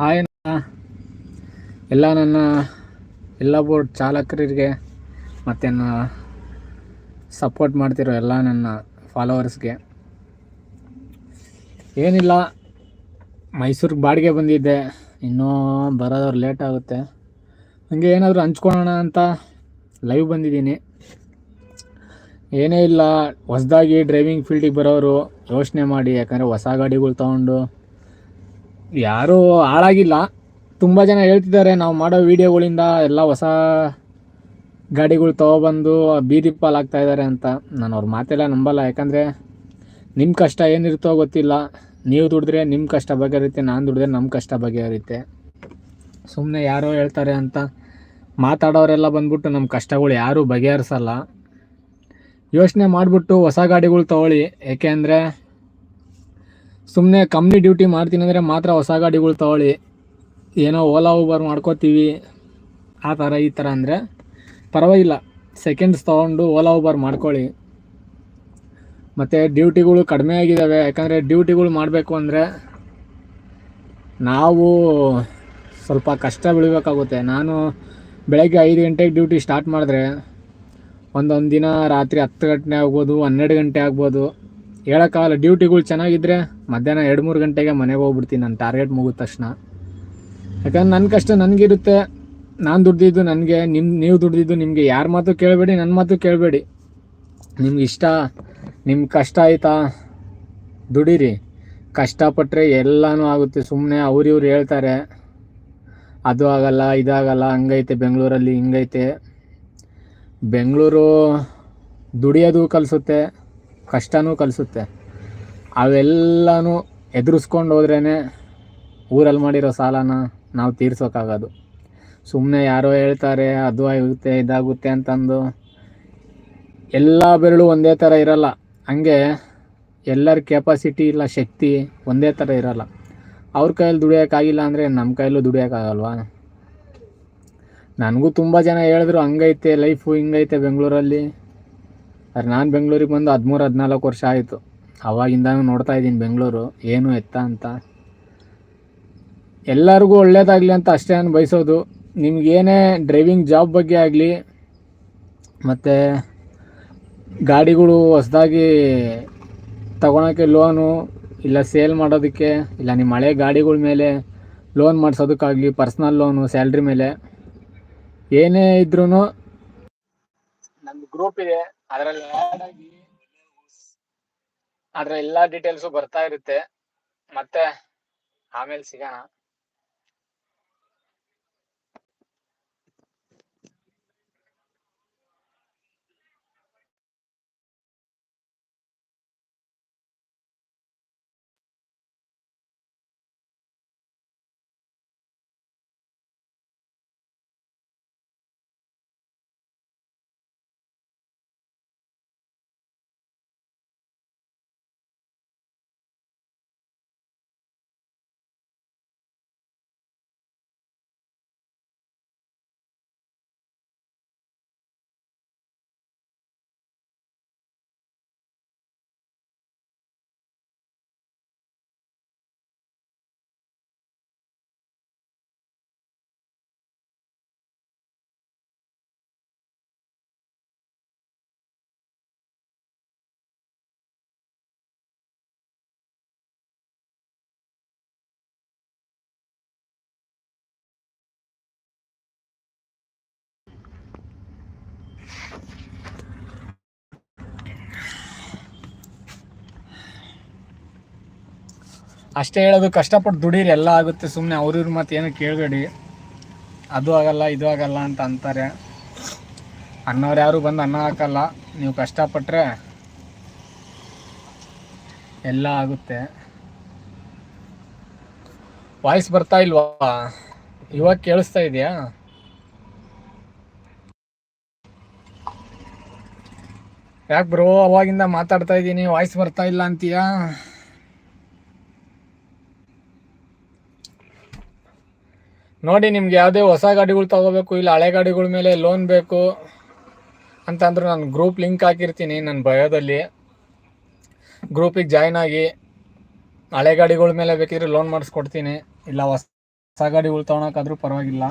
Hi ಎಲ್ಲ ನನ್ನ, ಎಲ್ಲ ಬೋರ್ಡ್ ಚಾಲಕರಿಗೆ ಮತ್ತು ನನ್ನ ಸಪೋರ್ಟ್ ಮಾಡ್ತಿರೋ ಎಲ್ಲ ನನ್ನ ಫಾಲೋವರ್ಸ್ಗೆ ಏನಿಲ್ಲ, ಮೈಸೂರಿಗೆ ಬಾಡಿಗೆ ಬಂದಿದ್ದೆ. ಇನ್ನೂ ಬರೋದವ್ರು ಲೇಟ್ ಆಗುತ್ತೆ. ಹಾಗೆ ಏನಾದರೂ ಹಂಚ್ಕೊಳೋಣ ಅಂತ ಲೈವ್ ಬಂದಿದ್ದೀನಿ. ಏನೇ ಇಲ್ಲ, ಹೊಸ್ದಾಗಿ ಡ್ರೈವಿಂಗ್ ಫೀಲ್ಡಿಗೆ ಬರೋರು ಯೋಚನೆ ಮಾಡಿ, ಯಾಕಂದರೆ ಹೊಸ ಗಾಡಿಗಳು ತೊಗೊಂಡು ಯಾರೂ ಹಾಳಾಗಿಲ್ಲ. ತುಂಬ ಜನ ಹೇಳ್ತಿದ್ದಾರೆ, ನಾವು ಮಾಡೋ ವೀಡಿಯೋಗಳಿಂದ ಎಲ್ಲ ಹೊಸ ಗಾಡಿಗಳು ತೊಗೊಬಂದು ಬೀದಿ ಪಾಲಾಗ್ತಾ ಇದ್ದಾರೆ ಅಂತ. ನಾನು ಅವ್ರ ಮಾತೆಲ್ಲ ನಂಬಲ್ಲ, ಯಾಕಂದರೆ ನಿಮ್ಮ ಕಷ್ಟ ಏನಿರುತ್ತೋ ಗೊತ್ತಿಲ್ಲ. ನೀವು ದುಡಿದ್ರೆ ನಿಮ್ಮ ಕಷ್ಟ ಬಗೆಹರಿಯುತ್ತೆ, ನಾನು ದುಡಿದ್ರೆ ನಮ್ಮ ಕಷ್ಟ ಬಗೆಹರಿಯುತ್ತೆ. ಸುಮ್ಮನೆ ಯಾರೋ ಹೇಳ್ತಾರೆ ಅಂತ ಮಾತಾಡೋರೆಲ್ಲ ಬಂದ್ಬಿಟ್ಟು ನಮ್ಮ ಕಷ್ಟಗಳು ಯಾರೂ ಬಗೆಹರಿಸಲ್ಲ. ಯೋಚನೆ ಮಾಡಿಬಿಟ್ಟು ಹೊಸ ಗಾಡಿಗಳು ತೊಗೊಳ್ಳಿ. ಏಕೆಂದರೆ ಸುಮ್ಮನೆ ಕಂಪ್ನಿ ಡ್ಯೂಟಿ ಮಾಡ್ತೀನಿ ಅಂದರೆ ಮಾತ್ರ ಹೊಸ ಗಾಡಿಗಳು ತೊಗೊಳ್ಳಿ. ಏನೋ ಓಲಾ ಊಬರ್ ಮಾಡ್ಕೋತೀವಿ. ಆ ಥರ ಈ ಥರ ಅಂದರೆ ಪರವಾಗಿಲ್ಲ. ಸೆಕೆಂಡ್ಸ್ ತೊಗೊಂಡು ಓಲಾ ಊಬರ್ ಮಾಡ್ಕೊಳ್ಳಿ. ಮತ್ತು ಡ್ಯೂಟಿಗಳು ಕಡಿಮೆ ಆಗಿದ್ದಾವೆ ಯಾಕಂದರೆ ಡ್ಯೂಟಿಗಳು ಮಾಡಬೇಕು ಅಂದರೆ ನಾವು ಸ್ವಲ್ಪ ಕಷ್ಟ ಬೀಳಬೇಕಾಗುತ್ತೆ ನಾನು ಬೆಳಗ್ಗೆ ಐದು ಗಂಟೆಗೆ ಡ್ಯೂಟಿ ಸ್ಟಾರ್ಟ್ ಮಾಡಿದ್ರೆ ಒಂದೊಂದು ದಿನ ರಾತ್ರಿ ಹತ್ತು ಗಂಟೆ ಆಗ್ಬೋದು, ಹನ್ನೆರಡು ಗಂಟೆ ಆಗ್ಬೋದು. ಹೇಳೋಕ್ಕಾಗಲ್ಲ. ಡ್ಯೂಟಿಗಳು ಚೆನ್ನಾಗಿದ್ದರೆ ಮಧ್ಯಾಹ್ನ ಎರಡು ಮೂರು ಗಂಟೆಗೆ ಮನೆಗೆ ಹೋಗ್ಬಿಡ್ತೀನಿ. ನನ್ನ ಟಾರ್ಗೆಟ್ ಮುಗಿದ ತಕ್ಷಣ. ಯಾಕಂದ್ರೆ ನನ್ನ ಕಷ್ಟ ನನಗಿರುತ್ತೆ. ನಾನು ದುಡ್ದಿದ್ದು ನನಗೆ ನಿಮ್ಮ ನೀವು ದುಡ್ದಿದ್ದು ನಿಮಗೆ. ಯಾರ ಮಾತು ಕೇಳಬೇಡಿ ನನ್ನ ಮಾತು ಕೇಳಬೇಡಿ. ನಿಮ್ಗೆ ಇಷ್ಟ ನಿಮ್ಮ ಕಷ್ಟ ಆಯ್ತಾ? ದುಡೀರಿ. ಕಷ್ಟಪಟ್ಟರೆ ಎಲ್ಲನೂ ಆಗುತ್ತೆ. ಸುಮ್ಮನೆ ಅವ್ರಿವ್ರು ಹೇಳ್ತಾರೆ, ಅದು ಆಗಲ್ಲ ಇದಾಗಲ್ಲ ಹಂಗೈತೆ, ಬೆಂಗಳೂರಲ್ಲಿ ಹಿಂಗೈತೆ. ಬೆಂಗಳೂರು ದುಡಿಯೋದು ಕಲಿಸುತ್ತೆ. ಕಷ್ಟನೂ ಕಲಿಸುತ್ತೆ. ಅವೆಲ್ಲನೂ ಎದುರಿಸ್ಕೊಂಡು ಹೋದ್ರೇ ಊರಲ್ಲಿ ಮಾಡಿರೋ ಸಾಲನ ನಾವು ತೀರ್ಸೋಕ್ಕಾಗೋದು ಸುಮ್ಮನೆ ಯಾರೋ ಹೇಳ್ತಾರೆ, ಅದು ಆಗುತ್ತೆ, ಇದಾಗುತ್ತೆ ಅಂತಂದು ಎಲ್ಲ ಬೆರಳು ಒಂದೇ ಥರ ಇರಲ್ಲ. ಹಂಗೆ ಎಲ್ಲರ ಕೆಪಾಸಿಟಿ ಇಲ್ಲ, ಶಕ್ತಿ ಒಂದೇ ಥರ ಇರಲ್ಲ. ಅವ್ರ ಕೈಯಲ್ಲಿ ದುಡಿಯೋಕ್ಕಾಗಿಲ್ಲ ಅಂದರೆ ನಮ್ಮ ಕೈಯಲ್ಲೂ ದುಡಿಯೋಕ್ಕಾಗಲ್ವಾ? ನನಗೂ ತುಂಬ ಜನ ಹೇಳಿದ್ರು, ಹಂಗೈತೆ ಲೈಫು ಹಿಂಗೈತೆ ಬೆಂಗಳೂರಲ್ಲಿ. ಆದರೆ ನಾನು ಬೆಂಗಳೂರಿಗೆ ಬಂದು ಹದಿಮೂರು, ಹದಿನಾಲ್ಕು ವರ್ಷ ಆಯಿತು. ಅವಾಗಿಂದನೂ ನೋಡ್ತಾ ಇದ್ದೀನಿ ಬೆಂಗಳೂರು. ಏನು ಎತ್ತ ಅಂತ. ಎಲ್ಲರಿಗೂ ಒಳ್ಳೇದಾಗಲಿ ಅಂತ ಅಷ್ಟೇ ನಾನು ಬಯಸೋದು. ನಿಮಗೇನೇ ಡ್ರೈವಿಂಗ್ ಜಾಬ್ ಬಗ್ಗೆ ಆಗಲಿ, ಮತ್ತು ಗಾಡಿಗಳು ಹೊಸದಾಗಿ ತಗೊಳಕ್ಕೆ ಲೋನು ಇಲ್ಲ ಸೇಲ್ ಮಾಡೋದಕ್ಕೆ, ಇಲ್ಲ ನಿಮ್ಮ ಹಳೆ ಗಾಡಿಗಳ ಮೇಲೆ ಲೋನ್ ಮಾಡಿಸೋದಕ್ಕಾಗಲಿ ಪರ್ಸ್ನಲ್ ಲೋನು ಸ್ಯಾಲ್ರಿ ಮೇಲೆ, ಏನೇ ಇದ್ರೂ ಗ್ರೂಪ್ ಇದೆ. ಅದ್ರಲ್ಲಿ ಆಗಿ ಅದರ ಎಲ್ಲಾ ಡೀಟೇಲ್ಸು ಬರ್ತಾ ಇರುತ್ತೆ. ಮತ್ತೆ ಆಮೇಲೆ ಸಿಗೋಣ. ಅಷ್ಟೇ ಹೇಳೋದು, ಕಷ್ಟಪಟ್ಟು ದುಡೀರಿ, ಎಲ್ಲ ಆಗುತ್ತೆ ಸುಮ್ಮನೆ ಅವ್ರಿವ್ರ ಮತ್ತೆ ಏನು ಕೇಳಬೇಡಿ. ಅದು ಆಗಲ್ಲ, ಇದು ಆಗಲ್ಲ ಅಂತ ಅಂತಾರೆ. ಅನ್ನೋರು ಯಾರು ಬಂದು ಅನ್ನ ಹಾಕಲ್ಲ. ನೀವು ಕಷ್ಟಪಟ್ಟರೆ ಎಲ್ಲ ಆಗುತ್ತೆ. ವಾಯ್ಸ್ ಬರ್ತಾ ಇಲ್ವಾ? ಇವಾಗ ಕೇಳಿಸ್ತಾ ಇದೆಯಾ? ಯಾಕೆ ಬ್ರೋ, ಅವಾಗಿಂದ ಮಾತಾಡ್ತಾ ಇದ್ದೀನಿ ವಾಯ್ಸ್ ಬರ್ತಾ ಇಲ್ಲ ಅಂತೀಯಾ? ನೋಡಿ, ನಿಮ್ಗೆ ಯಾವುದೇ ಹೊಸ ಗಾಡಿಗಳು ತಗೋಬೇಕು, ಇಲ್ಲ ಹಳೆ ಗಾಡಿಗಳ ಮೇಲೆ ಲೋನ್ ಬೇಕು ಅಂತಂದ್ರೆ ನಾನು ಗ್ರೂಪ್ ಲಿಂಕ್ ಹಾಕಿರ್ತೀನಿ ನನ್ನ ಭಯೋದಲ್ಲಿ ಗ್ರೂಪಿಗೆ ಜಾಯ್ನ್ ಆಗಿ ಹಳೆ ಗಾಡಿಗಳ ಮೇಲೆ ಬೇಕಿದ್ರೆ ಲೋನ್ ಮಾಡಿಸ್ಕೊಡ್ತೀನಿ. ಇಲ್ಲ ಹೊಸ ಹೊಸ ಗಾಡಿಗಳು ತೊಗೊಳಕ್ಕಾದ್ರೂ ಪರವಾಗಿಲ್ಲ.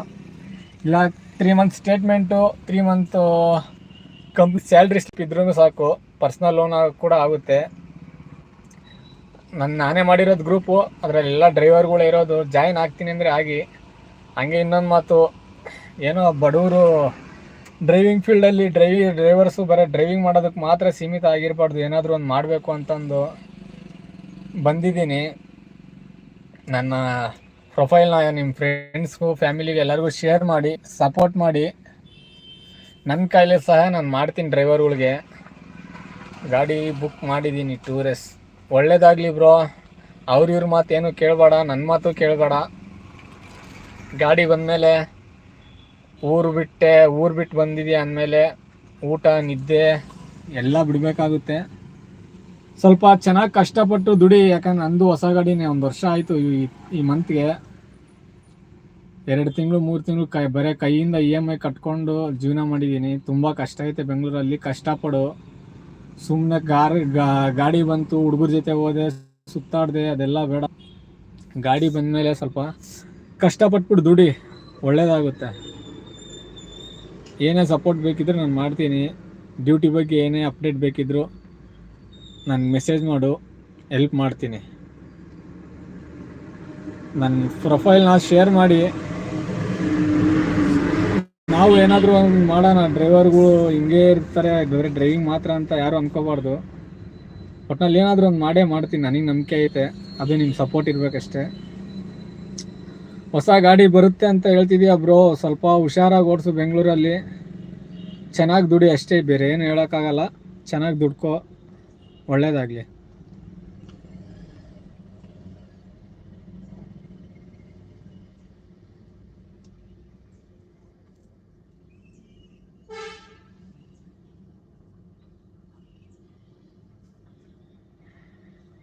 ಇಲ್ಲ three month statement three month company salary slip ಇದ್ರೂ ಸಾಕು. ಪರ್ಸ್ನಲ್ ಲೋನ್ ಕೂಡ ಆಗುತ್ತೆ. ನನ್ನ ನಾನೇ ಮಾಡಿರೋದು ಗ್ರೂಪು ಅದರಲ್ಲೆಲ್ಲ ಡ್ರೈವರ್ಗಳು ಇರೋದು ಜಾಯ್ನ್ ಆಗ್ತೀನಿ ಅಂದರೆ ಆಗಿ. ಹಂಗೆ ಇನ್ನೊಂದು ಮಾತು, ಏನೋ ಬಡವರು ಡ್ರೈವಿಂಗ್ ಫೀಲ್ಡಲ್ಲಿ ಡ್ರೈವಿ ಡ್ರೈವರ್ಸು ಬರೀ ಡ್ರೈವಿಂಗ್ ಮಾಡೋದಕ್ಕೆ ಮಾತ್ರ ಸೀಮಿತ ಆಗಿರಬಾರ್ದು, ಏನಾದರೂ ಒಂದು ಮಾಡಬೇಕು ಅಂತಂದು ಬಂದಿದ್ದೀನಿ. ನನ್ನ ಪ್ರೊಫೈಲ್ನ ನಿಮ್ಮ ಫ್ರೆಂಡ್ಸ್ಗೂ ಫ್ಯಾಮಿಲಿಗೆ ಎಲ್ಲರಿಗೂ ಶೇರ್ ಮಾಡಿ ಸಪೋರ್ಟ್ ಮಾಡಿ. ನನ್ನ ಕೈಲೇ ಸಹ ನಾನು ಮಾಡ್ತೀನಿ ಡ್ರೈವರ್ಗಳಿಗೆ ಗಾಡಿ ಬುಕ್ ಮಾಡಿದ್ದೀನಿ ಟೂರಿಸ್ಟ್ ಒಳ್ಳೇದಾಗಲಿ ಬ್ರೋ ಅವ್ರ ಇವ್ರ ಏನು ಕೇಳಬೇಡ ನನ್ನ ಮಾತು ಕೇಳಬೇಡ. ಗಾಡಿ ಬಂದಮೇಲೆ ಊರು ಬಿಟ್ಟೆ, ಊರು ಬಿಟ್ಟು ಬಂದಿದ್ಯಾ ಅಂದಮೇಲೆ ಊಟ, ನಿದ್ದೆ ಎಲ್ಲ ಬಿಡಬೇಕಾಗುತ್ತೆ. ಸ್ವಲ್ಪ ಚೆನ್ನಾಗಿ ಕಷ್ಟಪಟ್ಟು ದುಡಿ, ಯಾಕಂದ್ರೆ ನಂದು ಹೊಸ ಗಾಡಿನೇ ಒಂದು ವರ್ಷ ಆಯಿತು ಈ ಈ ಮಂತ್ಗೆ ಎರಡು ತಿಂಗಳು, ಮೂರು ತಿಂಗಳು ಕೈ, ಬರೀ ಕೈಯಿಂದ ಇ ಎಂ ಐ ಕಟ್ಕೊಂಡು ಜೀವನ ಮಾಡಿದ್ದೀನಿ. ತುಂಬ ಕಷ್ಟ ಐತೆ ಬೆಂಗಳೂರಲ್ಲಿ, ಕಷ್ಟಪಡು. ಸುಮ್ಮನೆ ಗಾರ್ ಗಾಡಿ ಬಂತು, ಹುಡುಗರ ಜೊತೆ ಹೋದೆ, ಸುತ್ತಾಡಿದೆ, ಅದೆಲ್ಲ ಬೇಡ. ಗಾಡಿ ಬಂದಮೇಲೆ ಸ್ವಲ್ಪ ಕಷ್ಟಪಟ್ಬಿಟ್ಟು ದುಡಿ, ಒಳ್ಳೇದಾಗುತ್ತೆ. ಏನೇ ಸಪೋರ್ಟ್ ಬೇಕಿದ್ರೆ ನಾನು ಮಾಡ್ತೀನಿ. ಡ್ಯೂಟಿ ಬಗ್ಗೆ ಏನೇ ಅಪ್ಡೇಟ್ ಬೇಕಿದ್ದರೂ ನನಗೆ ಮೆಸೇಜ್ ಮಾಡು ಎಲ್ಪ್ ಮಾಡ್ತೀನಿ. ನನ್ನ ಪ್ರೊಫೈಲ್ನ ಶೇರ್ ಮಾಡಿ. ನಾವು ಏನಾದರೂ ಒಂದು ಮಾಡೋಣ. ಡ್ರೈವರ್ಗಳು ಹಿಂಗೆ ಇರ್ತಾರೆ. ಬೇರೆ ಡ್ರೈವಿಂಗ್ ಮಾತ್ರ ಅಂತ ಯಾರು ಅನ್ಕೋಬಾರ್ದು. ಒಟ್ನಲ್ಲಿ ಏನಾದರೂ ಒಂದು ಮಾಡೇ ಮಾಡ್ತೀನಿ. ನನಗೆ ನಂಬಿಕೆ ಐತೆ. ಅದು ನಿಮ್ಮ ಸಪೋರ್ಟ್ ಇರಬೇಕಷ್ಟೇ. ಹೊಸ ಗಾಡಿ ಬರುತ್ತೆ ಅಂತ ಹೇಳ್ತಿದೀಯ ಬ್ರೋ. ಸ್ವಲ್ಪ ಹುಷಾರಾಗಿ ಓಡಿಸು ಬೆಂಗಳೂರಲ್ಲಿ. ಚೆನ್ನಾಗಿ ದುಡಿ ಅಷ್ಟೇ ಬೇರೆ, ಏನು ಹೇಳೋಕ್ಕಾಗಲ್ಲ. ಚೆನ್ನಾಗಿ ದುಡ್ಕೋ. ಒಳ್ಳೇದಾಗಲಿ.